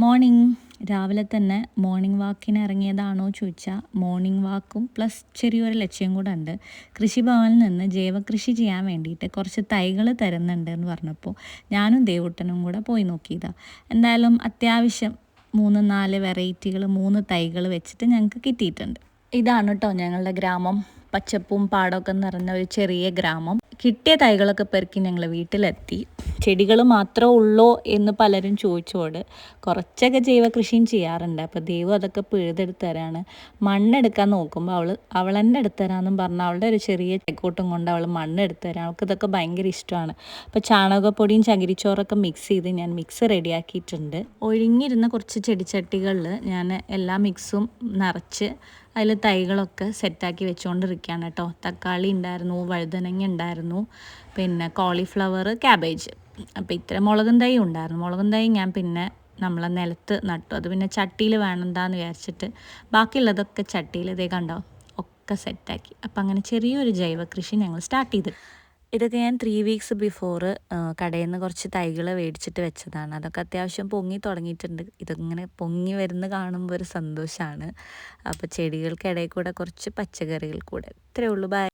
Morning. രാവിലെ തന്നെ morning വാക്കിന് ഇറങ്ങിയതാണോ ചോദിച്ചാൽ മോർണിംഗ് വാക്കും പ്ലസ് ചെറിയൊരു ലക്ഷ്യം കൂടെ ഉണ്ട്. കൃഷിഭവനിൽ നിന്ന് ജൈവകൃഷി ചെയ്യാൻ വേണ്ടിയിട്ട് കുറച്ച് തൈകൾ തരുന്നുണ്ട് എന്ന് പറഞ്ഞപ്പോൾ ഞാനും ദേവുട്ടനും കൂടെ പോയി നോക്കിയതാണ് എന്തായാലും അത്യാവശ്യം മൂന്ന് നാല് വെറൈറ്റികൾ മൂന്ന് തൈകൾ വെച്ചിട്ട് ഞങ്ങൾക്ക് കിട്ടിയിട്ടുണ്ട്. ഇതാണ് കേട്ടോ ഞങ്ങളുടെ ഗ്രാമം. പച്ചപ്പും പാടമൊക്കെ നിറഞ്ഞ ഒരു ചെറിയ ഗ്രാമം. കിട്ടിയ തൈകളൊക്കെ പെറുക്കി ഞങ്ങൾ വീട്ടിലെത്തി. ചെടികൾ മാത്രമേ ഉള്ളോ എന്ന് പലരും ചോദിച്ചോട്. കുറച്ചൊക്കെ ജൈവ കൃഷിയും ചെയ്യാറുണ്ട്. അപ്പോൾ ദൈവം അതൊക്കെ പിഴുതെടുത്ത് തരാണ് മണ്ണെടുക്കാൻ നോക്കുമ്പോൾ അവൾ അവൾ തന്നെ എടുത്ത് തരാമെന്നും പറഞ്ഞ് അവളുടെ ഒരു ചെറിയ ചെക്കോട്ടും കൊണ്ട് അവൾ മണ്ണെടുത്ത് തരാം അവൾക്ക് ഇതൊക്കെ ഭയങ്കര ഇഷ്ടമാണ്. അപ്പോൾ ചാണകപ്പൊടിയും ചകിരിച്ചോറൊക്കെ മിക്സ് ചെയ്ത് ഞാൻ മിക്സ് റെഡിയാക്കിയിട്ടുണ്ട് ഒഴിഞ്ഞിരുന്ന കുറച്ച് ചെടിച്ചട്ടികളിൽ ഞാൻ എല്ലാ മിക്സും നിറച്ച് അതിൽ തൈകളൊക്കെ സെറ്റാക്കി വെച്ചുകൊണ്ടിരിക്കുകയാണ് കേട്ടോ. തക്കാളി ഉണ്ടായിരുന്നു വഴുതനങ്ങ ഉണ്ടായിരുന്നു പിന്നെ കോളിഫ്ലവർ ക്യാബേജ് അപ്പോൾ ഇത്ര മുളകും തൈ ഉണ്ടായിരുന്നു. മുളകും തൈ ഞാൻ പിന്നെ നമ്മളെ നിലത്ത് നട്ടു. അത് പിന്നെ ചട്ടിയിൽ വേണമെന്താന്ന് വിചാരിച്ചിട്ട് ബാക്കിയുള്ളതൊക്കെ ചട്ടിയിൽ ഇതേ കണ്ടോ? ഒക്കെ സെറ്റാക്കി അപ്പം അങ്ങനെ ചെറിയൊരു ജൈവ കൃഷി ഞങ്ങൾ സ്റ്റാർട്ട് ചെയ്തു. ഇതൊക്കെ ഞാൻ ത്രീ വീക്സ് ബിഫോർ കടയിൽ നിന്ന് കുറച്ച് തൈകൾ മേടിച്ചിട്ട് വെച്ചതാണ്. അതൊക്കെ അത്യാവശ്യം പൊങ്ങി തുടങ്ങിയിട്ടുണ്ട്. ഇതങ്ങനെ പൊങ്ങി വരുന്ന കാണുമ്പോൾ ഒരു സന്തോഷമാണ് അപ്പോൾ ചെടികൾക്കിടയിൽ കൂടെ കുറച്ച് പച്ചക്കറികൾ കൂടെ. ഇത്രയേ ഉള്ളൂ.